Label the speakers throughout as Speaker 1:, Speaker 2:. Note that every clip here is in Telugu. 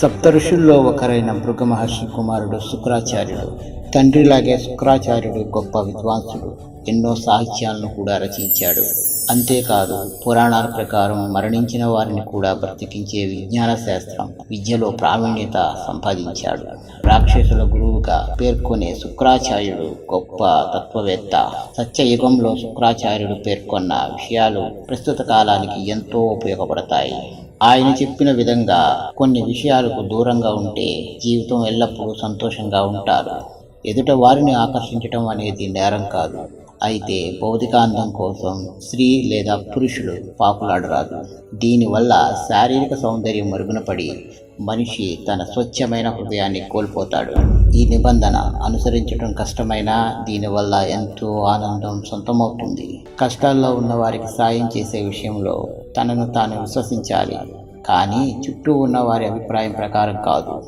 Speaker 1: సప్తఋషుల్లో ఒకరైన భృగమహర్షి కుమారుడు శుక్రాచార్యుడు. తండ్రిలాగే శుక్రాచార్యుడు గొప్ప విద్వాంసుడు ఎన్నో సాహిత్యాలను కూడా రచించాడు. అంతేకాదు పురాణాల ప్రకారం మరణించిన వారిని కూడా బ్రతికించే విజ్ఞాన శాస్త్రం విద్యలో ప్రావీణ్యత సంపాదించాడు. రాక్షసుల గురువుగా పేర్కొనే శుక్రాచార్యుడు గొప్ప తత్వవేత్త. సత్యయుగంలో శుక్రాచార్యుడు పేర్కొన్న విషయాలు ప్రస్తుత కాలానికి ఎంతో ఉపయోగపడతాయి. ఆయన చెప్పిన విధంగా కొన్ని విషయాలకు దూరంగా ఉంటే జీవితం ఎల్లప్పుడూ సంతోషంగా ఉంటారు. ఎదుట వారిని ఆకర్షించటం అనేది నేరం కాదు. అయితే భౌతికాందం కోసం స్త్రీ లేదా పురుషులు పాపులాడరాదు దీనివల్ల శారీరక సౌందర్యం మరుగున పడి మనిషి తన స్వచ్ఛమైన హృదయాన్ని కోల్పోతాడు. ఈ నిబంధన అనుసరించడం కష్టమైనా దీనివల్ల ఎంతో ఆనందం సొంతమవుతుంది. కష్టాల్లో ఉన్న వారికి సాయం చేసే విషయంలో తనను తాను విశ్వసించాలి. కానీ చుట్టూ ఉన్న వారి అభిప్రాయం ప్రకారం కాదు.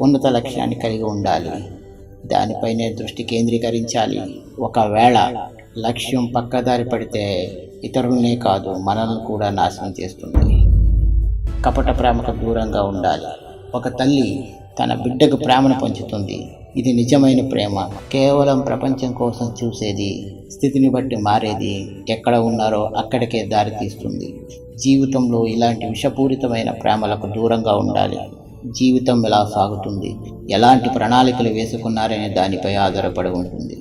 Speaker 1: ఉన్నత లక్ష్యాన్ని కలిగి ఉండాలి. దానిపైనే దృష్టి కేంద్రీకరించాలి. ఒకవేళ లక్ష్యం పక్కదారి పడితే ఇతరులనే కాదు మనల్ని కూడా నాశనం చేస్తుంది. కపట ప్రేమకు దూరంగా ఉండాలి. ఒక తల్లి తన బిడ్డకు ప్రేమను పంచుతుంది. ఇది నిజమైన ప్రేమ. కేవలం ప్రపంచం కోసం చూసేది స్థితిని బట్టి మారేది ఎక్కడ ఉన్నారో అక్కడికే దారి తీస్తుంది. జీవితంలో ఇలాంటి విషపూరితమైన ప్రేమలకు దూరంగా ఉండాలి. జీవితం ఎలా సాగుతుంది? ఎలాంటి ప్రణాళికలు వేసుకున్నారనే దానిపై ఆధారపడి ఉంటుంది.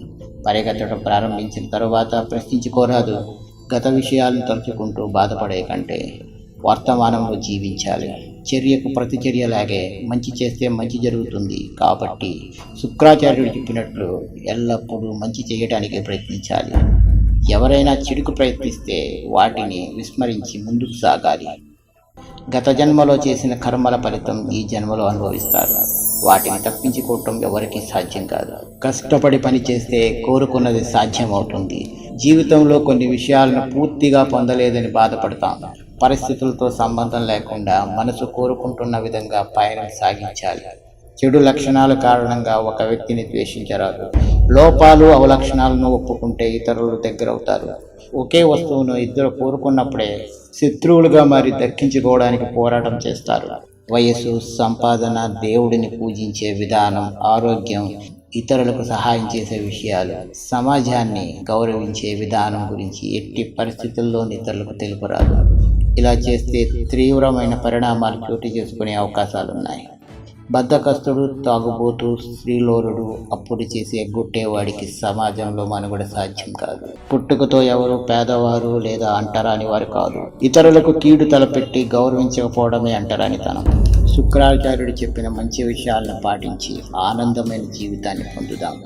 Speaker 1: పరిగెత్తడం ప్రారంభించిన తరువాత ప్రశ్నించుకోరాదు గత విషయాలను తలుచుకుంటూ బాధపడే కంటే వర్తమానంలో జీవించాలి. చర్యకు ప్రతిచర్యలాగే మంచి చేస్తే మంచి జరుగుతుంది కాబట్టి శుక్రాచార్యుడు చెప్పినట్లు ఎల్లప్పుడూ మంచి చేయడానికి ప్రయత్నించాలి. ఎవరైనా చెడుకు ప్రయత్నిస్తే వాటిని విస్మరించి ముందుకు సాగాలి. గత జన్మలో చేసిన కర్మల ఫలితం ఈ జన్మలో అనుభవిస్తారు. వాటిని తప్పించుకోవటం ఎవరికీ సాధ్యం కాదు. కష్టపడి పని చేస్తే కోరుకున్నది సాధ్యమవుతుంది. జీవితంలో కొన్ని విషయాలను పూర్తిగా పొందలేదని బాధపడతాం. పరిస్థితులతో సంబంధం లేకుండా మనసు కోరుకుంటున్న విధంగా పయనం సాగించాలి. చెడు లక్షణాల కారణంగా ఒక వ్యక్తిని ద్వేషించరాదు. లోపాలు అవలక్షణాలను ఒప్పుకుంటే ఇతరులు దగ్గరవుతారు. ఒకే వస్తువును ఇద్దరు కోరుకున్నప్పుడే శత్రువులుగా మరి దక్కించుకోవడానికి పోరాటం చేస్తారు. వయస్సు సంపాదన దేవుడిని పూజించే విధానం ఆరోగ్యం ఇతరులకు సహాయం చేసే విషయాలు సమాజాన్ని గౌరవించే విధానం గురించి ఎట్టి పరిస్థితుల్లో ఇతరులకు తెలుపరాదు ఇలా చేస్తే తీవ్రమైన పరిణామాలు చోటు చేసుకునే అవకాశాలున్నాయి. బద్ధకస్తుడు తాగుబోతూ స్త్రీలోరుడు అప్పుడు చేసి ఎగ్గొట్టేవాడికి సమాజంలో మనుగడ సాధ్యం కాదు. పుట్టుకతో ఎవరు పేదవారు లేదా అంటరాని వారు కాదు. ఇతరులకు కీడు తలపెట్టి గౌరవించకపోవడమే అంటరానితనం. శుక్రాచార్యుడు చెప్పిన మంచి విషయాలను పాటించి ఆనందమైన జీవితాన్ని పొందుదాం.